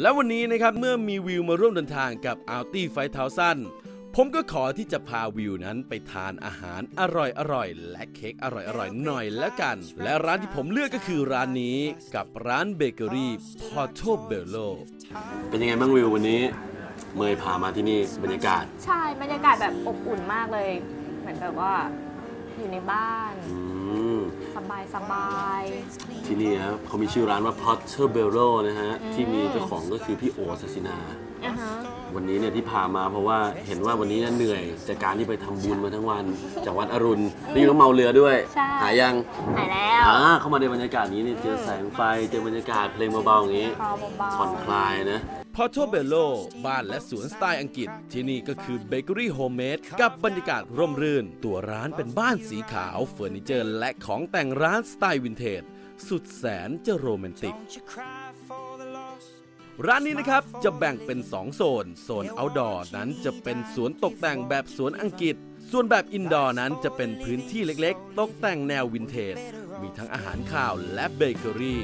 และวันนี้นะครับเมื่อมีวิวมาร่วมเดินทางกับ a l t i ไฟทาวซันผมก็ขอที่จะพาวิวนั้นไปทานอาหารอร่อยๆและเค้กอร่อยๆหน่อยแล้วกัน และร้านที่ผมเลือกก็คือร้านนี้กับร้านเบเกอรี่พอโตเบลโลเป็นยังไงบ้างวิววันนี้ เมยพามาที่นี่บรรยากาศ ใช่ บรรยากาศแบบอบอุ่นมากเลย เหมือนแบบว่า อยู่ในบ้าน อืม สบายสบายที่นี่ครับเขามีชื่อร้านว่า Potter b e l l o นะฮะ ที่มีเจ้าของก็คือพี่โอศาสินาอ่าฮะ วันนี้เนี่ยที่พามาเพราะว่าเห็นว่าวันนี้เนี่ยเหนื่อยจากการที่ไปทำบุญมาทั้งวัน จากวัดอรุณนี่ก็เมาเรือด้วย ใช่ หายังหายแล้วอ่าเข้ามาในบรรยากาศนี้เนี่ยเจอแสงไฟเจอบรรยากาศเพลงเบาๆอย่างนี้พอเบาๆผ่อนคลายนะ พอโตเบลโล บ้านและสวนสไตล์อังกฤษ ที่นี่ก็คือเบเกอรี่โฮมเมดกับบรรยากาศร่มรื่น ตัวร้านเป็นบ้านสีขาวเฟอร์นิเจอร์ และของแต่งร้านสไตล์วินเทจ สุดแสนจะโรแมนติก ร้านนี้นะครับจะแบ่งเป็น 2 โซน โซน outdoor นั้นจะเป็นสวนตกแต่งแบบสวนอังกฤษ ส่วนแบบอินดอร์นั้นจะเป็นพื้นที่เล็กๆ ตกแต่งแนววินเทจ มีทั้งอาหารข้าวและเบเกอรี่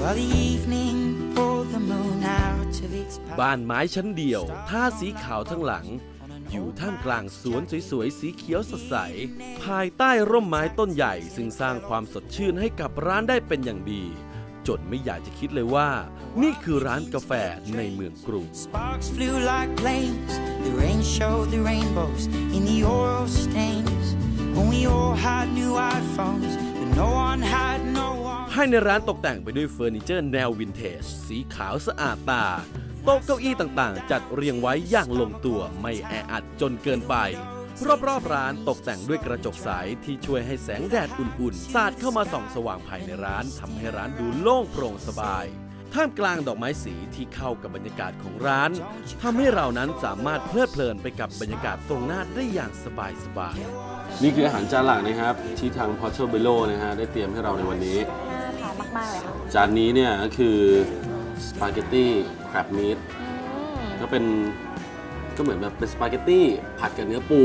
While the evening pulled the moon บ้านไม้ชั้นเดียวท่าสีขาวทั้งหลัง อยู่ท่ามกลางสวนสวยๆ สีเขียวสดใส ภายใต้ร่มไม้ต้นใหญ่ ซึ่งสร้างความสดชื่นให้กับร้านได้เป็นอย่างดี จนไม่อยากจะคิดเลยว่า นี่คือร้านกาแฟในเมืองกรุง Sparks flew like flames. The rain showed the rainbows in the oil stains. When we all had new iPhones, but no one had no one. ให้ในร้านตกแต่งไปด้วยเฟอร์นิเจอร์แนววินเทจ สีขาวสะอาดตา โต๊ะเก้าอี้ต่างๆ จัดเรียงไว้อย่างลงตัวไม่แออัดจนเกินไป รอบๆร้านตกแต่งด้วยกระจกใสที่ช่วยให้แสงแดดอุ่นๆ สาดเข้ามาส่องสว่างภายในร้านทำให้ร้านดูโล่งโปร่งสบายท่ามกลางดอกไม้สีที่เข้ากับบรรยากาศของร้านทำให้เรานั้นสามารถเพลิดเพลินไปกับบรรยากาศตรงหน้าได้อย่างสบายๆนี่คืออาหารจานหลักนะครับ ที่ทาง Potter b e l l o นะฮะได้เตรียมให้เราในวันนี้น่าทานมากๆเลยค่ะ จานนี้เนี่ยก็คือ สปาเกตตี้คร b บมีทอืมก็เป็นก็เหมือนแบบเป็นสปาเกตตี้ผัดกับเนื้อปู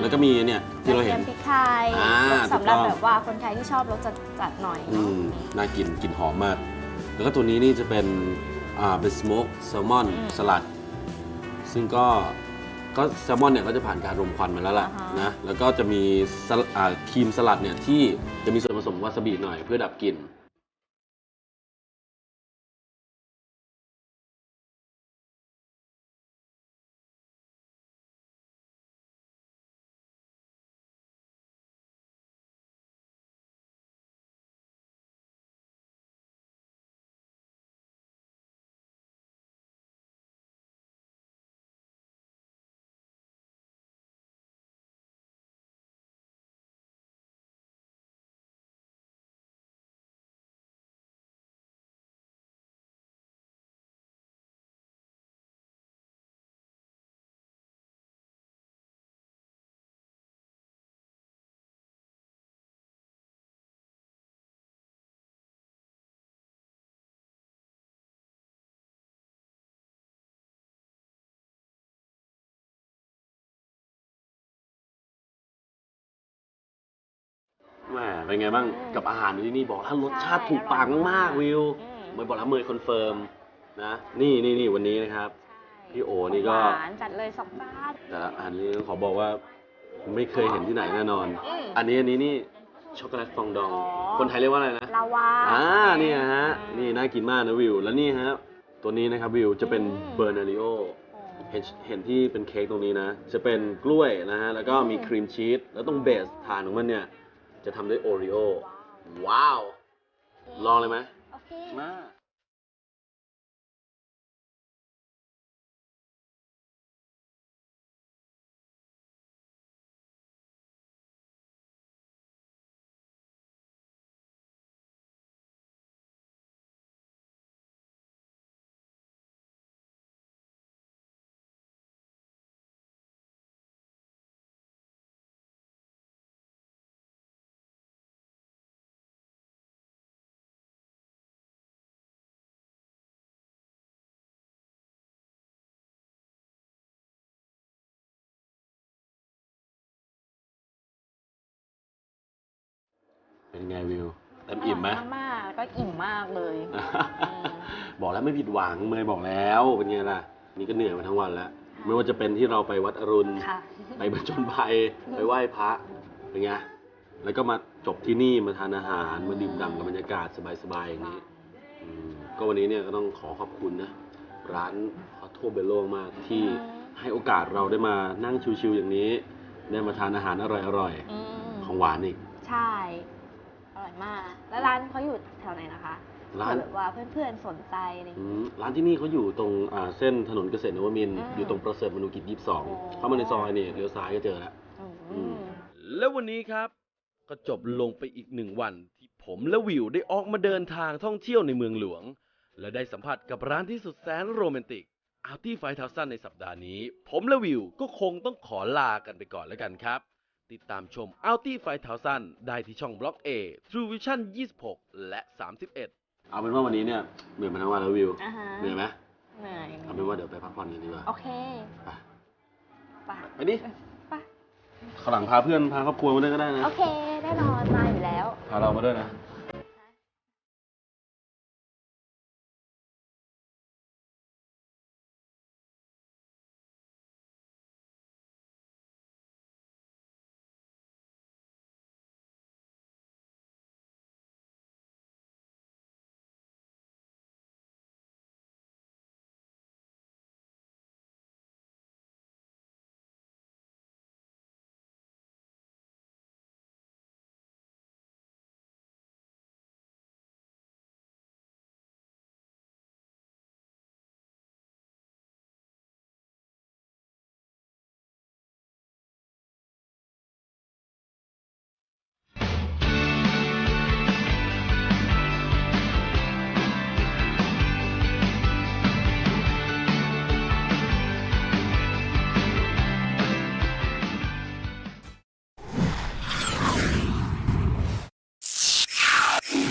แล้วก็มีเนี่ยที่เราเห็นกระทียมพริกไทยอ่าสำหรับถูกต้อง แบบว่าคนไทยที่ชอบรสจัดจัดๆหน่อยอืมน่ากินกลิ่นหอมมาก แล้วก็ตัวนี้นี่จะเป็นอ่าเป็นสโมกแซลมอนสลัด ซึ่งก็ก็แซลมอนเนี่ยก็จะผ่านการรมควันมาแล้วล่ะนะ แล้วก็จะมีสลอ่าครีมสลัดเนี่ยที่จะมีส่วนผสมวาซาบิหน่อยเพื่อดับกลิ่น แหมเป็นไงบ้างกับอาหารที่นี่บอกถ้ารสชาติถูกปากมากๆวิวอืม เมย์บอกแล้วเมย์คอนเฟิร์มนะนี่นี่นี่วันนี้นะครับ พี่โอนี่ก็ หวานจัดเลยสองจานแต่ละอันนี้ขอบอกว่าไม่เคยเห็นที่ไหนแน่นอน อืม อันนี้อันนี้นี่ช็อกโกแลตฟองดอง อ๋อ คนไทยเรียกว่าอะไรนะลาวา อ่านี่ฮะนี่น่ากินมากนะวิว แล้วนี่ฮะตัวนี้นะครับวิวจะเป็นอืม เบอร์นาริโอ เห็นเห็นที่เป็นเค้กตรงนี้นะ จะเป็นกล้วยนะฮะ แล้วก็มีครีมชีส แล้วตรงเบสฐานของมันเนี่ย จะทำด้วยโอริโอว้าว ลองเลยไหมโอเค มา เป็นไงวิวเต็มอิ่มไหมร่ยมากๆแล้วก็อิ่มมากเลยมบอกแล้วไม่ผิดหวังเมย์บอกแล้วเป็นไงล่ะนี่ก็เหนื่อยมาทั้งวันแล้ว ไม่ว่าจะเป็นที่เราไปวัดอรุณ ค่ะ ไปบรรจนภัยไปไหว้พระเป็นไงแล้วก็มาจบที่นี่มาทานอาหารมาดื่มด่ำกับบรรยากาศสบายๆอย่างนี้ อืมก็วันนี้เนี่ยก็ต้องขอขอบคุณนะ ร้านฮอตโทเบโลมากที่ให้โอกาสเราได้มานั่งชิวๆอย่างนี้ ได้มาทานอาหารอร่อยอืมๆ ของหวานอีก ใช่ อร่อยมาก แล้วร้านเขาอยู่แถวไหนนะคะร้าน เผื่อแบบว่าเพื่อนๆสนใจอะไรอย่างอืเงี้ย มร้านที่นี่เขาอยู่ตรงอ่าเส้นถนนเกษตรนวมินทร์อืมอยู่ตรงประเสริฐมนุกิจอ๋อ22เข้ามาในซอยนี่เลี้ยวซ้ายก็เจอแล้ว อือืมมแล้ววันนี้ครับ ก็จบลงไปอีกหนึ่งวัน ที่ผมและวิวได้ออกมาเดินทางท่องเที่ยวในเมืองหลวง และได้สัมผัสกับร้านที่สุดแสนโรแมนติกอาร์ตี้ไฟทาวซันในสัปดาห์นี้ ผมและวิวก็คงต้องขอลากันไปก่อนแล้วกันครับ ติดตามชม a l t i 5000ได้ที่ช่องบล็อก A True Vision 26 และ 31 เอาเป็นว่าวันนี้เนี่ยเหนื่อยมาทั้งวันแล้ววิวอ่าฮะเหนื่อยไหมเหนื่อยเอาเป็นว่าเดี๋ยวไปพักผ่อนกันดีกว่าโอเคไปไปไปดิไปข้างหลังพาเพื่อนพาครอบครัวมาด้วยก็ได้นะโอเคแน่นอนมาอยู่แล้วพาเรามาด้วยนะค